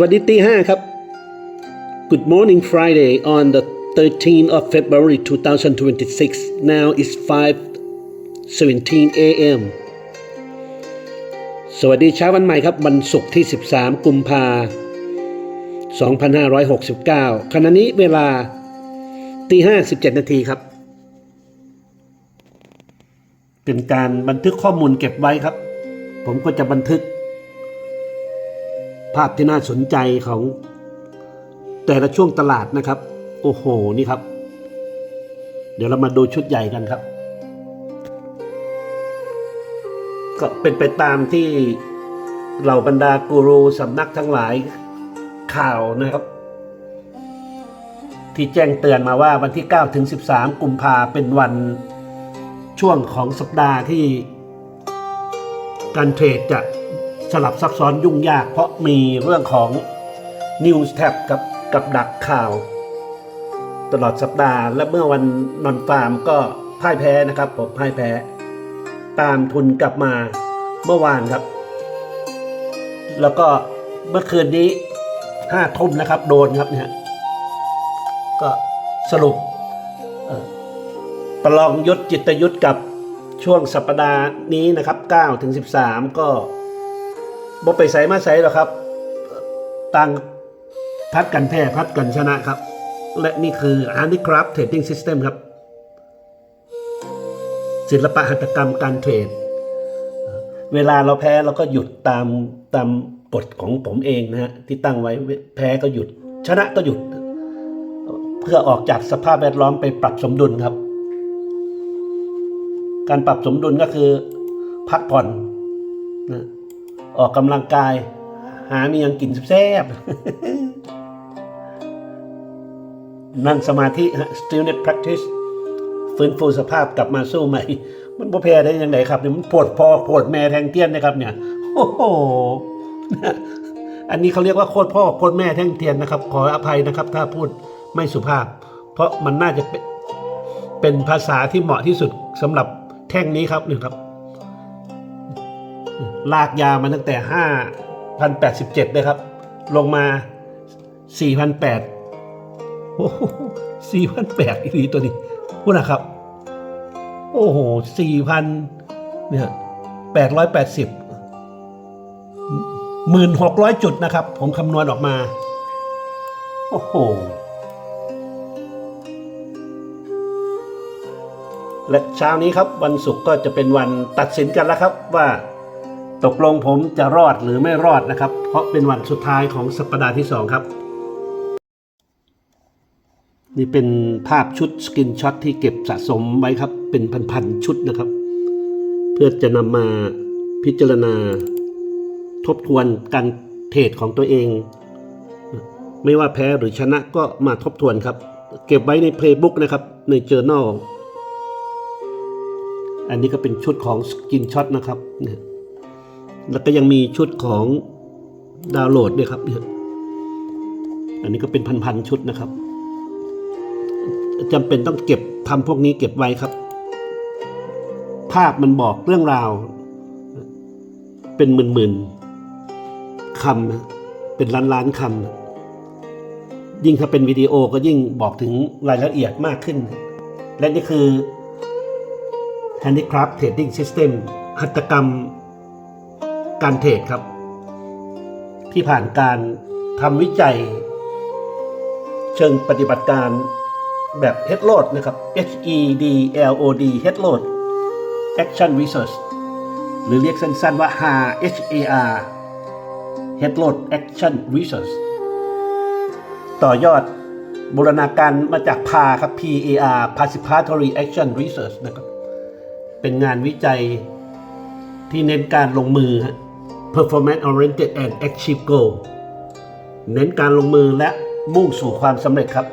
วัสดีตีห้าครับ Good morning Friday on the 13th of February 2026 now is 5:17 a.m. สวัสดีเช้าวันใหม่ครับ วันศุกร์ที่ 13 กุมภา2569 ขณะนี้เวลาตีห้า17นาทีครับ เป็นการบันทึกข้อมูลเก็บไว้ครับ ผมก็จะบันทึก ภาพที่น่าสนใจของแต่ละช่วงตลาดนะครับ โอ้โห นี่ครับ เดี๋ยวเรามาดูชุดใหญ่กันครับ ก็เป็นไปตามที่เหล่าบรรดากูรูสำนักทั้งหลายข่าวนะครับ ที่แจ้งเตือนมาว่าวันที่ 9 ถึง 13 กุมภาเป็นวันช่วงของสัปดาห์ที่การเทรดจะ สลับซับซ้อนยุ่งยาก เพราะมีเรื่องของ News Tab กับกับดักข่าว ตลอดสัปดาห์ และเมื่อวันนอนฟาร์มก็พ่ายแพ้นะครับผมพ่ายแพ้ ตามทุนกลับมาเมื่อวานครับ แล้วก็เมื่อคืนนี้ห้าทุ่มนะครับ โดนครับเนี่ยก็สรุปประลองยุทธจิตยุทธกับช่วงสัปดาห์นี้นะครับ9ถึง13 ก็ บ่ไปใส่มาใส่หรอกครับ ต่างพัดกันแพ้พัดกันชนะครับ และนี่คือ Handicraft Trading System ครับ ศิลปะหัตถกรรมการเทรด เวลาเราแพ้เราก็หยุดตามตามกฎของผมเองนะฮะ ที่ตั้งไว้แพ้ก็หยุด ชนะก็หยุด เพื่อออกจากสภาพแวดล้อมไปปรับสมดุลครับ การปรับสมดุลก็คือพักผ่อนนะ ออกกำลังกาย หามียังกินแซ่บนั่งสมาธิฮะ stillness practice ฟื้นฟูสภาพกลับมาสู้ใหม่ มันบ่แพ้ได้ยังไงครับเนี่ยมันปวดพอปวดแม่แทงเทียนนะครับเนี่ยโอ้โหอันนี้เขาเรียกว่าโคตรพ่อโคตรแม่แท่งเทียนนะครับ ขออภัยนะครับ ถ้าพูดไม่สุภาพ เพราะมันน่าจะเป็นเป็นภาษาที่เหมาะที่สุดสำหรับแท่งนี้ครับหนี่งครับ ลากยาวมาตั้งแต่ห้าพันแปดสิบเลยครับ ลงมาสี่พันแปดโอ้โหสี่พันแปดอีกทีตัวนี้พูดนะครับ โอ้โหสี่พันเนี่ยแปดร้อยแปดสิบหมื่นหกร้อยจุดนะครับ ผมคำนวณออกมา โอ้โห และเช้านี้ครับวันศุกร์ก็จะเป็นวันตัดสินกันแล้วครับว่า ตกลงผมจะรอดหรือไม่รอดนะครับ เพราะเป็นวันสุดท้ายของสัปดาห์ที่สองครับ นี่เป็นภาพชุดสกินช็อตที่เก็บสะสมไว้ครับ เป็นพันๆชุดนะครับ เพื่อจะนำมาพิจารณาทบทวนการเทรดของตัวเอง ไม่ว่าแพ้หรือชนะก็มาทบทวนครับ เก็บไว้ใน Playbook นะครับ ใน Journal อันนี้ก็เป็นชุดของสกินช็อตนะครับเนี่ย แล้วก็ยังมีชุดของดาวน์โหลดด้วยครับ อันนี้ก็เป็นพันๆชุดนะครับจำเป็นต้องเก็บทำพวกนี้เก็บไว้ครับ ภาพมันบอกเรื่องราว เป็นหมื่นๆคำเป็นล้านๆคำยิ่งถ้าเป็นวิดีโอก็ยิ่งบอกถึงรายละเอียดมากขึ้น และนี่คือ Handicraft Trading System หัตถกรรม การเทรดครับ ที่ผ่านการทำวิจัย เชิงปฏิบัติการแบบ Head Load นะครับ H E D L O D Head Load Action Research หรือเรียกสั้นๆว่า HAR H A R Head Load Action Research ต่อยอดบูรณาการมาจาก PAR ครับ P A R Participatory Action Research นะครับ เป็นงานวิจัยที่เน้นการลงมือฮะ performance oriented and achieve goal เน้นการลงมือและมุ่งสู่ความสำเร็จครับ